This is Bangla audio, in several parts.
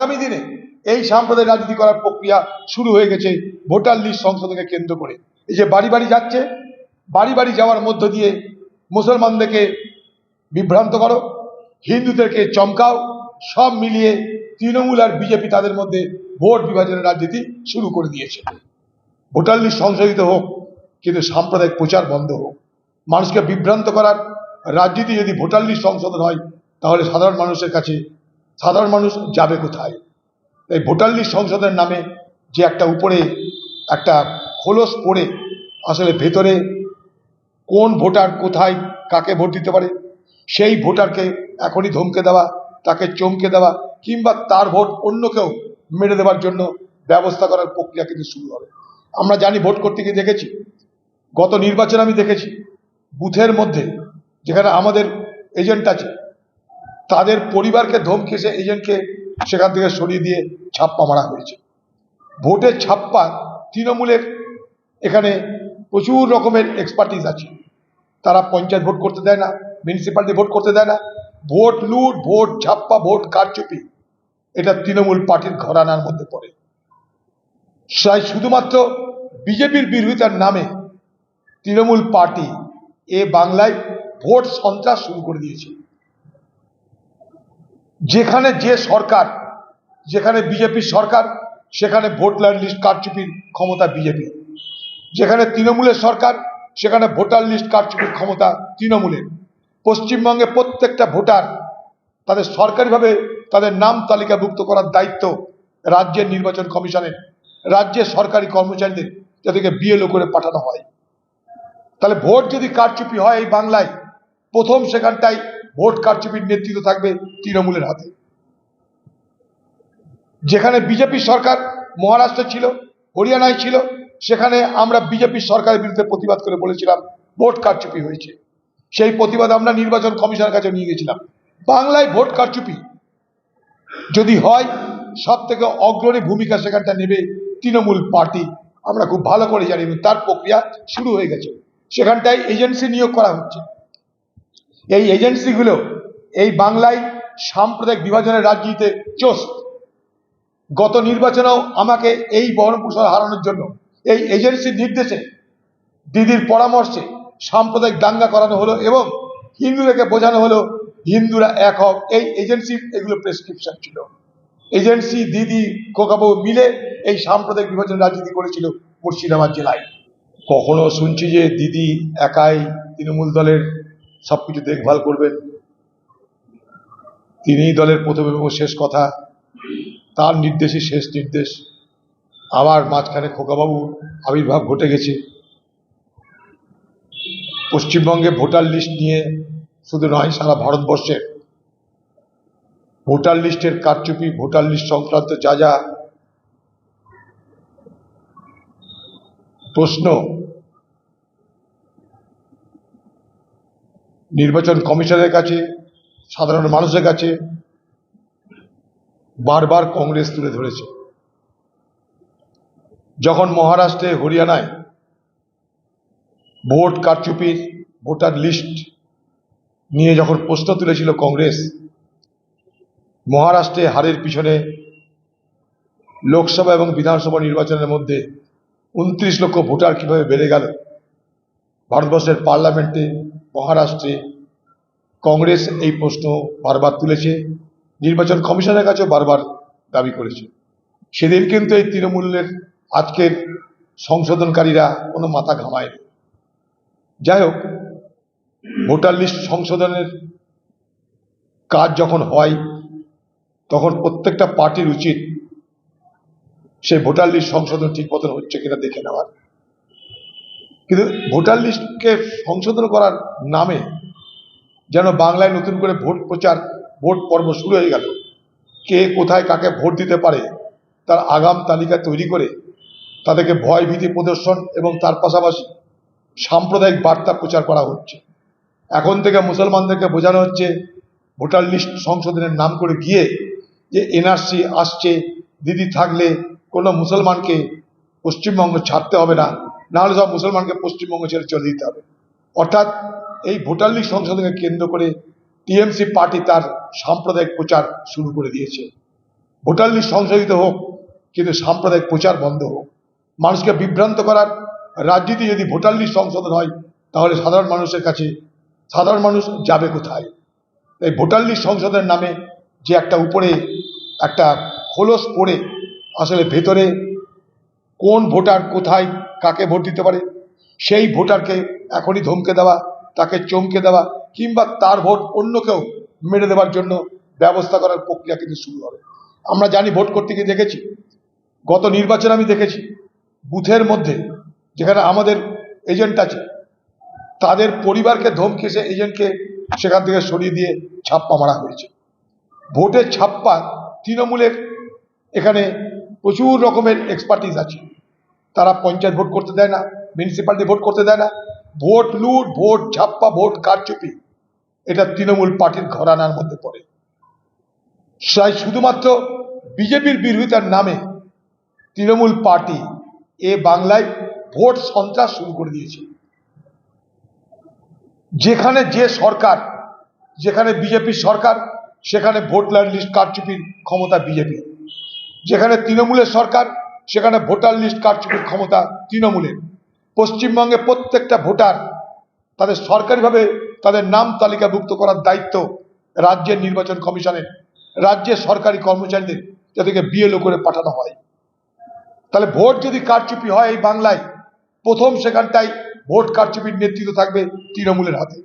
আগামী দিনে এই সাম্প্রদায়িক রাজনীতি করার প্রক্রিয়া শুরু হয়ে গেছে ভোটার লিস্ট সংশোধনকে কেন্দ্র করে। এই যে বাড়ি বাড়ি যাচ্ছে, বাড়ি বাড়ি যাওয়ার মধ্য দিয়ে মুসলমানদেরকে বিভ্রান্ত করো, হিন্দুদেরকে চমকাও, সব মিলিয়ে তৃণমূল আর বিজেপি তাদের মধ্যে ভোট বিভাজনের রাজনীতি শুরু করে দিয়েছে। ভোটার লিস্ট সংশোধিত হোক, কিন্তু সাম্প্রদায়িক প্রচার বন্ধ হোক। মানুষকে বিভ্রান্ত করার রাজনীতি যদি ভোটার লিস্ট সংশোধন হয়, তাহলে সাধারণ মানুষের কাছে সাধারণ মানুষ যাবে কোথায়? এই ভোটার লিস্ট সংশোধনের নামে যে একটা উপরে একটা খোলস পড়ে, আসলে ভেতরে কোন ভোটার কোথায় কাকে ভোট দিতে পারে? সেই ভোটারকে এখনই ধমকে দেওয়া, তাকে চমকে দেওয়া, কিংবা তার ভোট অন্য কেউ মেরে দেওয়ার জন্য ব্যবস্থা করার প্রক্রিয়া কিন্তু শুরু হবে। আমরা জানি ভোট করতে গিয়ে দেখেছি, গত নির্বাচন আমি দেখেছি, বুথের মধ্যে যেখানে আমাদের এজেন্ট আছে তাদের পরিবারকে ধমকে সে এজেন্টকে সেখান থেকে সরিয়ে দিয়ে ছাপ্পা মারা হয়েছে। ভোটের ছাপ্পা তৃণমূলের এখানে প্রচুর রকমের এক্সপার্টিস আছে। তারা পঞ্চায়েত ভোট করতে দেয় না মিউনিসিপ্যালিটি ভোট করতে দেয় না। ভোট লুট, ভোট ছাপ্পা, ভোট কারচুপি, এটা তৃণমূল পার্টির ঘরানার মধ্যে পড়ে। তাই শুধুমাত্র বিজেপির বিরোধিতার নামে তৃণমূল পার্টি এ বাংলায় ভোট সন্ত্রাস শুরু করে দিয়েছে। যেখানে যে সরকার, যেখানে বিজেপির সরকার, সেখানে ভোট লিস্ট কারচুপির ক্ষমতা বিজেপি। যেখানে তৃণমূলের সরকার, সেখানে ভোটার লিস্ট কারচুপির ক্ষমতা তৃণমূলের। পশ্চিমবঙ্গে প্রত্যেকটা ভোটার তাদের সরকারিভাবে তাদের নাম তালিকাভুক্ত করার দায়িত্ব রাজ্যের নির্বাচন কমিশনের, রাজ্যের সরকারি কর্মচারীদের, যাদেরকে বিএলও করে পাঠানো হয়। তাহলে ভোট যদি কারচুপি হয় এই বাংলায়, প্রথম সেখানটায় ভোট কারচুপির নেতৃত্ব থাকবে তৃণমূলের হাতে। যেখানে বিজেপি সরকার মহারাষ্ট্রে ছিল, হরিয়ানায় ছিল, সেখানে আমরা বিজেপি সরকারের বিরুদ্ধে প্রতিবাদ করে বলেছিলাম, ভোট কারচুপি হয়েছে। সেই প্রতিবাদ আমরা নির্বাচন কমিশনের কাছে নিয়ে গেছিলাম। বাংলায় ভোট কারচুপি যদি হয় সব থেকে অগ্রণী ভূমিকা সেখানটা নেবে তৃণমূল পার্টি। আমরা খুব ভালো করে জানি তার প্রক্রিয়া শুরু হয়ে গেছে। সেখানটায় এজেন্সি নিয়োগ করা হচ্ছে। এই এজেন্সিগুলো এই বাংলায় সাম্প্রদায়িক বিভাজনের রাজনীতিতে চোষ গত নির্বাচনেও আমাকে এই বহরমপুর হারানোর জন্য এই এজেন্সির নির্দেশে দিদির পরামর্শে সাম্প্রদায়িক দাঙ্গা করানো হলো এবং হিন্দুদেরকে বোঝানো হলো হিন্দুরা এক হোক এই এজেন্সির এগুলো প্রেসক্রিপশন ছিল। এজেন্সি, দিদি খোকাবাবু মিলে এই সাম্প্রদায়িক বিভাজন রাজনীতি করেছিল মুর্শিদাবাদ জেলায়। কখনো শুনছি যে দিদি একাই তৃণমূল দলের সবকিছু দেখভাল করবেন। তিনিই দলের প্রথম এবং শেষ কথা। তার নির্দেশই শেষ নির্দেশ। আবার মাঝখানে খোকাবাবু আবির্ভাব ঘটে গেছে। পশ্চিমবঙ্গে ভোটার লিস্ট নিয়ে শুধু নয়, সারা ভারতবর্ষের। ভোটার লিস্টের কারচুপি, ভোটার লিস্ট সংক্রান্ত যা যা প্রশ্ন নির্বাচন কমিশনের কাছে, সাধারণ মানুষের কাছে বারবার কংগ্রেস তুলে ধরেছে। যখন মহারাষ্ট্রে, হরিয়ানায় ভোট কারচুপির, ভোটার লিস্ট নিয়ে যখন প্রশ্ন তুলেছিল কংগ্রেস, মহারাষ্ট্রে হারের পিছনে লোকসভা এবং বিধানসভা নির্বাচনের মধ্যে উনত্রিশ লক্ষ ভোটার কীভাবে বেড়ে গেল? ভারতবর্ষের পার্লামেন্টে মহারাষ্ট্রে কংগ্রেস এই প্রশ্ন বারবার তুলেছে, নির্বাচন কমিশনের কাছেও বারবার দাবি করেছে। সেদিন কিন্তু এই তৃণমূলের আজকের সংশোধনকারীরা কোনো মাথা ঘামায়নি যাই হোক, ভোটার লিস্ট সংশোধনের কাজ যখন হয়, তখন প্রত্যেকটা পার্টির উচিত সেই ভোটার লিস্ট সংশোধন ঠিক মতন হচ্ছে কিনা দেখে নেওয়ার। কিন্তু ভোটার লিস্টকে সংশোধন করার নামে যেন বাংলায় নতুন করে ভোট প্রচার, ভোট পর্ব শুরু হয়ে গেল, কে কোথায় কাকে ভোট দিতে পারে, তার আগাম তালিকা তৈরি করে তাদেরকে ভয় ভীতি প্রদর্শন এবং তার পাশাপাশি সাম্প্রদায়িক বার্তা প্রচার করা হচ্ছে। এখন থেকে মুসলমানদেরকে বোঝানো হচ্ছে, ভোটার লিস্ট সংশোধনের নাম করে গিয়ে যে এনআরসি আসছে, দিদি থাকলে কোনো মুসলমানকে পশ্চিমবঙ্গ ছাড়তে হবে না। নাহলে সব মুসলমানকে পশ্চিমবঙ্গ ছেড়ে চলে দিতে হবে। অর্থাৎ এই ভোটার লিস্ট সংশোধনকে কেন্দ্র করে টিএমসি পার্টি তার সাম্প্রদায়িক প্রচার শুরু করে দিয়েছে। ভোটার লিস্ট সংশোধিত হোক, কিন্তু সাম্প্রদায়িক প্রচার বন্ধ হোক। মানুষকে বিভ্রান্ত করার রাজনীতি যদি ভোটার লিস্ট সংশোধন হয়, তাহলে সাধারণ মানুষের কাছে, সাধারণ মানুষ যাবে কোথায়? এই ভোটার লিস্ট সংশোধনের নামে যে একটা উপরে একটা খোলস পড়ে, আসলে ভেতরে কোন ভোটার কোথায় কাকে ভোট দিতে পারে? সেই ভোটারকে এখনই ধমকে দেওয়া, তাকে চমকে দেওয়া কিংবা তার ভোট অন্য কেউ মেরে দেওয়ার জন্য ব্যবস্থা করার প্রক্রিয়া কিন্তু শুরু হবে। আমরা জানি ভোট করতে গিয়ে দেখেছি, গত নির্বাচন আমি দেখেছি, বুথের মধ্যে যেখানে আমাদের এজেন্ট আছে, তাদের পরিবারকে ধমকে সে এজেন্টকে সেখান থেকে সরিয়ে দিয়ে ছাপ্পা মারা হয়েছে। ভোটের ছাপ্পা তৃণমূলের এখানে প্রচুর রকমের এক্সপার্টিস আছে। তারা পঞ্চায়েত ভোট করতে দেয় না মিউনিসিপ্যালিটি ভোট করতে দেয় না। ভোট লুট, ভোট ছাপ্পা ভোট কারচুপি, এটা তৃণমূল পার্টির ঘরানার মধ্যে পড়ে। তাই শুধুমাত্র বিজেপির বিরোধিতার নামে তৃণমূল পার্টি এ বাংলায় ভোট সন্ত্রাস শুরু করে দিয়েছে। যেখানে যে সরকার, যেখানে বিজেপির সরকার, সেখানে ভোটার লিস্ট কারচুপির ক্ষমতা বিজেপি যেখানে তৃণমূলের সরকার, সেখানে ভোটার লিস্ট কারচুপির ক্ষমতা তৃণমূলের। পশ্চিমবঙ্গে প্রত্যেকটা ভোটার তাদের সরকারিভাবে তাদের নাম তালিকাভুক্ত করার দায়িত্ব রাজ্যের নির্বাচন কমিশনের, রাজ্যের সরকারি কর্মচারীদের, যাদেরকে বিএলও করে পাঠানো হয়। তাহলে ভোট যদি কারচুপি হয় এই বাংলায়, প্রথম সেখানটায় ভোট কারচুপির নেতৃত্ব থাকবে তৃণমূলের হাতে।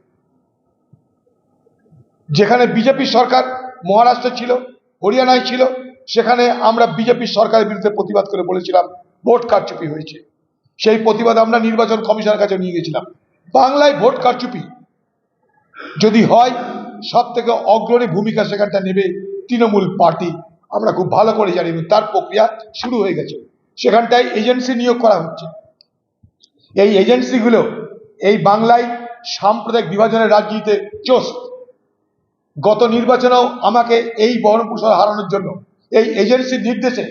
যেখানে বিজেপি সরকার মহারাষ্ট্রে ছিল, হরিয়ানায় ছিল সেখানে আমরা বিজেপি সরকারের বিরুদ্ধে প্রতিবাদ করে বলেছিলাম, ভোট কারচুপি হয়েছে। সেই প্রতিবাদ আমরা নির্বাচন কমিশনের কাছে নিয়ে গেছিলাম। বাংলায় ভোট কারচুপি যদি হয় সব থেকে অগ্রণী ভূমিকা সেখানটা নেবে তৃণমূল পার্টি। আমরা খুব ভালো করে জানি তার প্রক্রিয়া শুরু হয়ে গেছে। সেখানটায় এজেন্সি নিয়োগ করা হচ্ছে। এই এজেন্সিগুলো এই বাংলায় সাম্প্রদায়িক বিভাজনের রাজনীতিতে চোষ গত নির্বাচনেও আমাকে এই বহরমপুর হারানোর জন্য এই এজেন্সির নির্দেশে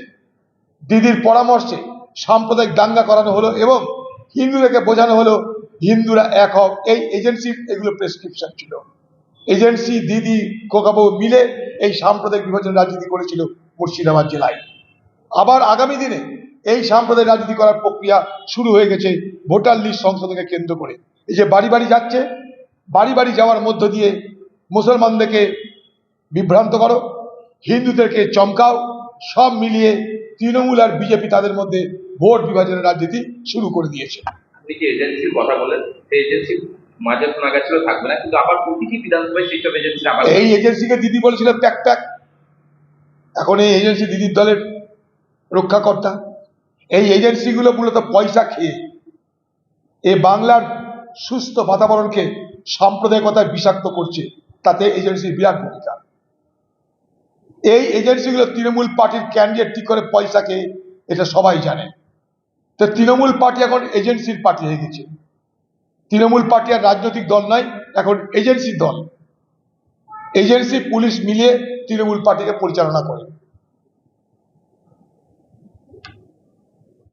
দিদির পরামর্শে সাম্প্রদায়িক দাঙ্গা করানো হলো এবং হিন্দুদেরকে বোঝানো হলো হিন্দুরা এক হোক। এই এজেন্সির এগুলো প্রেসক্রিপশন ছিল। এজেন্সি, দিদি কোকাবু মিলে এই সাম্প্রদায়িক বিভাজন রাজনীতি করেছিল মুর্শিদাবাদ জেলায়। আবার আগামী দিনে এই সাম্প্রদায়িক রাজনীতি করার প্রক্রিয়া শুরু হয়ে গেছে ভোটার লিস্ট সংশোধনকে কেন্দ্র করে। এই যে বাড়ি বাড়ি যাচ্ছে, বাড়ি বাড়ি যাওয়ার মধ্য দিয়ে মুসলমানদেরকে বিভ্রান্ত করো হিন্দুদেরকে চমকাও সব মিলিয়ে তৃণমূল আর বিজেপি তাদের মধ্যে ভোট বিভাজনের রাজনীতি শুরু করে দিয়েছে। এজেন্সির কথা বলেন? এজেন্সি মাঝে শোনা গেছিল থাকবে না। কিন্তু আবার প্রতিটি বিধানসভায় সেই সব এজেন্সি আবার এই এজেন্সিকে দিদি বলেছিল প্যাক প্যাক এখন এই এজেন্সি দিদির দলের রক্ষাকর্তা। এই এজেন্সিগুলো মূলত পয়সা খেয়ে এ বাংলার সুস্থ বাতাবরণকে সাম্প্রদায়িকতায় বিষাক্ত করছে। তাতে এজেন্সির বিরাট ভূমিকা। এই এজেন্সিগুলো তৃণমূল পার্টির ক্যান্ডিডেট ঠিক করে পয়সা খেয়ে এটা সবাই জানে। তো তৃণমূল পার্টি এখন এজেন্সির পার্টি হয়ে গেছে। তৃণমূল পার্টি আর রাজনৈতিক দল নয়, এখন এজেন্সির দল। এজেন্সি পুলিশ মিলিয়ে তৃণমূল পার্টিকে পরিচালনা করে।